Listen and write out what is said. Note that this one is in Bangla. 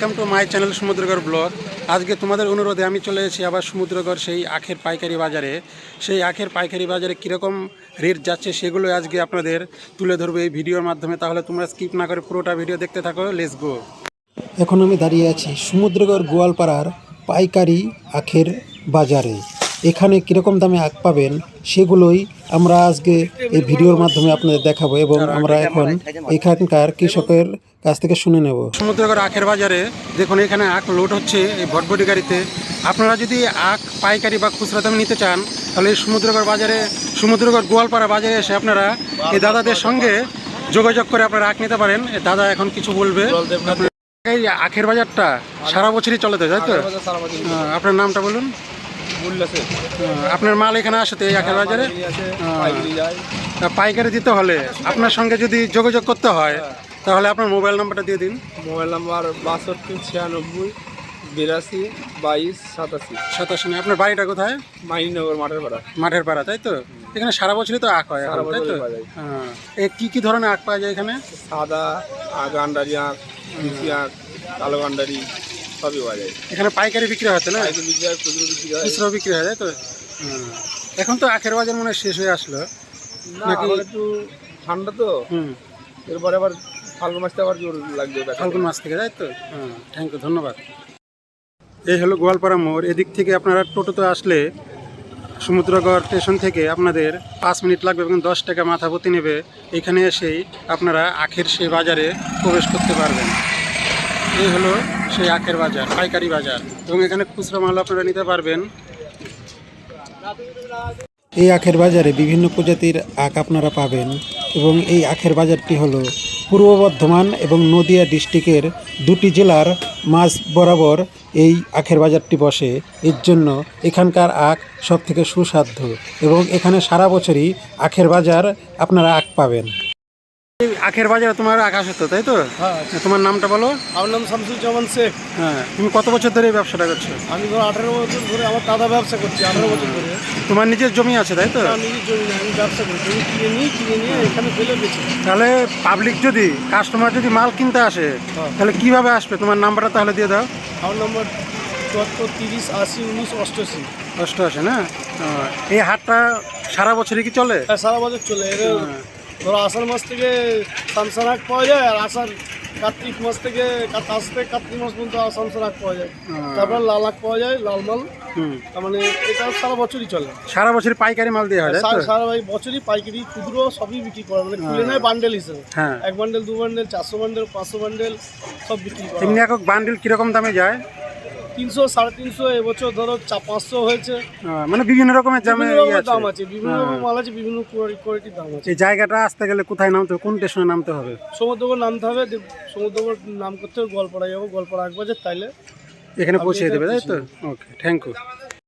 Welcome to my channel Samudragarh blog আজকে তোমাদের অনুরোধে আমি চলে এসেছি আবার সমুদ্রগড় সেই আখের পাইকারি বাজারে। সেই আখের পাইকারি বাজারে কীরকম রেট যাচ্ছে সেগুলো আজকে আপনাদের তুলে ধরবো এই ভিডিওর মাধ্যমে। তাহলে তোমরা স্কিপ না করে পুরোটা ভিডিও দেখতে থাকো। লেস গো এখন আমি দাঁড়িয়ে আছি সমুদ্রগড় গোয়ালপাড়ার পাইকারি আখের বাজারে। এখানে কীরকম দামে আখ পাবেন সেগুলোই আমরা আজকে এই ভিডিওর মাধ্যমে আপনাদের দেখাবো এবং আমরা এখন এখানকার কৃষকের কাছ থেকে শুনে নেব। সমুদ্রগড় আখের বাজারে দেখুন এখানে আখ লোড হচ্ছে এই ভটভটি গাড়িতে। আপনারা যদি আখ পাইকারি বা খুচরা দামে নিতে চান তাহলে এই সমুদ্রগড় বাজারে সমুদ্রগড় গোয়ালপাড়া বাজারে এসে আপনারা এই দাদাদের সঙ্গে যোগাযোগ করে আপনারা আখ নিতে পারেন। দাদা এখন কিছু বলবে। এই আখের বাজারটা সারা বছরই চলে তো? তাই তো আপনার নামটা বলুন। আপনার মাল এখানে আসে তো এই আখের বাজারে? তা পাইকারি দিতে হলে আপনার সঙ্গে যদি যোগাযোগ করতে হয় তাহলে আপনার মোবাইল নাম্বারটা দিয়ে দিন। মোবাইল নাম্বার বাষট্টি ছিয়ানব্বই বিরাশি বাইশ সাতাশি। সাতাশি। আপনার বাড়িটা কোথায়? মাইনগর মাঠের পাড়া। মাঠের পাড়া তাই তো? এখানে সারা বছরই তো আখ হয় সারা তাই তো। হ্যাঁ। কি কি ধরনের আখ পাওয়া যায় এখানে? সাদা আগ আন্ডারি বিচি আঁক কালো আন্ডারি সবই পাওয়া যায়। এখানে পাইকারি বিক্রি হচ্ছে না? বিক্রি হয় খুচরো বিক্রি হয়। খুচরো বিক্রি হয় তাই তো। এখন তো আখের বাজার মনে শেষ হয়ে আসলো। নাকি- একটু ঠান্ডা তো। হুম। এরপরে আবার ফাল্গুন মাসটা আবার জোর লাগবে। ফাল্গুন মাস থেকে তাই তো? হ্যাঁ থ্যাংক ইউ ধন্যবাদ। এই হলো গোয়ালপাড়া মোড়। এদিক থেকে আপনারা টোটোতে আসলে সমুদ্রগড় স্টেশন থেকে আপনাদের পাঁচ মিনিট লাগবে এবং দশ টাকা মাথা প্রতি নেবে। এখানে এসেই আপনারা আখের সেই বাজারে প্রবেশ করতে পারবেন। এই হলো সেই আখের বাজার, পাইকারি বাজার। এবং এখানে খুচরা মাল আপনারা নিতে পারবেন। এই আখের বাজারে বিভিন্ন প্রজাতির আখ আপনারা পাবেন এবং এই আখের বাজারটি হলো পূর্ব বর্ধমান এবং নদিয়া ডিস্ট্রিক্টের দুটি জেলার মাঝ বরাবর এই আখের বাজারটি বসে। এর জন্য এখানকার আখ সব থেকে সুস্বাদ্য এবং এখানে সারা বছরই আখের বাজার আপনারা আখ পাবেন। আখের বাজারে তোমার আখ আসে তো? তাই তো তোমার নামটা বলো? আমার নাম শামসুজ্জামান শেখ। হ্যাঁ তুমি কত বছর ধরে এই ব্যবসাটা করছ? আমি ধরো আঠারো বছর ধরে আমার দাদা ব্যবসা করছি আঠারো বছর ধরে। তোমার নিজের জমি আছে তাই তো? আমি নিজের জমি আমি ব্যবসা করি জমি কিনে নিই কিনে নিয়ে এখানে ফেলে বেছি তাহলে পাবলিক যদি কাস্টমার যদি মাল কিনতে আসে তাহলে কীভাবে আসবে? তোমার নাম্বারটা তাহলে দিয়ে দাও। আমার নম্বর চুয়াত্তর তিরিশ আশি উনিশ অষ্টআশি। কষ্ট আছে না এই হাটটা সারা বছরই কি চলে? হ্যাঁ সারা বছর চলে এর ধরো আষাঢ় মাস থেকে সামসান আখ পাওয়া যায় আর আষাঢ় কার্তিক মাস থেকে আজ থেকে কার্তিক মাস পর্যন্ত সামসান আখ পাওয়া যায়। তারপর লাল আখ পাওয়া যায় লাল মাল তার মানে এটা সারা বছরই চলে। সারা বছর পাইকারি মাল দেওয়া হয় সারা বছরই পাইকারি খুচরো সবই বিক্রি করা মানে খুলে নেয় বান্ডেল হিসেবে। হ্যাঁ। এক বান্ডেল দু বান্ডেল চারশো বান্ডেল পাঁচশো বান্ডেল সব বিক্রি করা এমনি একক বান্ডিল কীরকম দামে যায়? তিনশো সাড়ে তিনশো এবছর ধরো চা পাঁচশো হয়েছে। আহ, মানে বিভিন্ন রকমের দামে ইয়ে আছে। দাম আছে বিভিন্ন রকম মাল আছে বিভিন্ন কোয়ালিটির দাম আছে। এই জায়গাটা আসতে গেলে কোথায় নামতে হবে? কোন স্টেশনে নামতে হবে? সমুদ্রগড় নামতে হবে সমুদ্রগড় নাম করতে হবে গোয়ালপাড়া যাব গল্পড়া আগ বাজার তাইলে এখানে পৌঁছে দেবে তাই তো? Okay thank you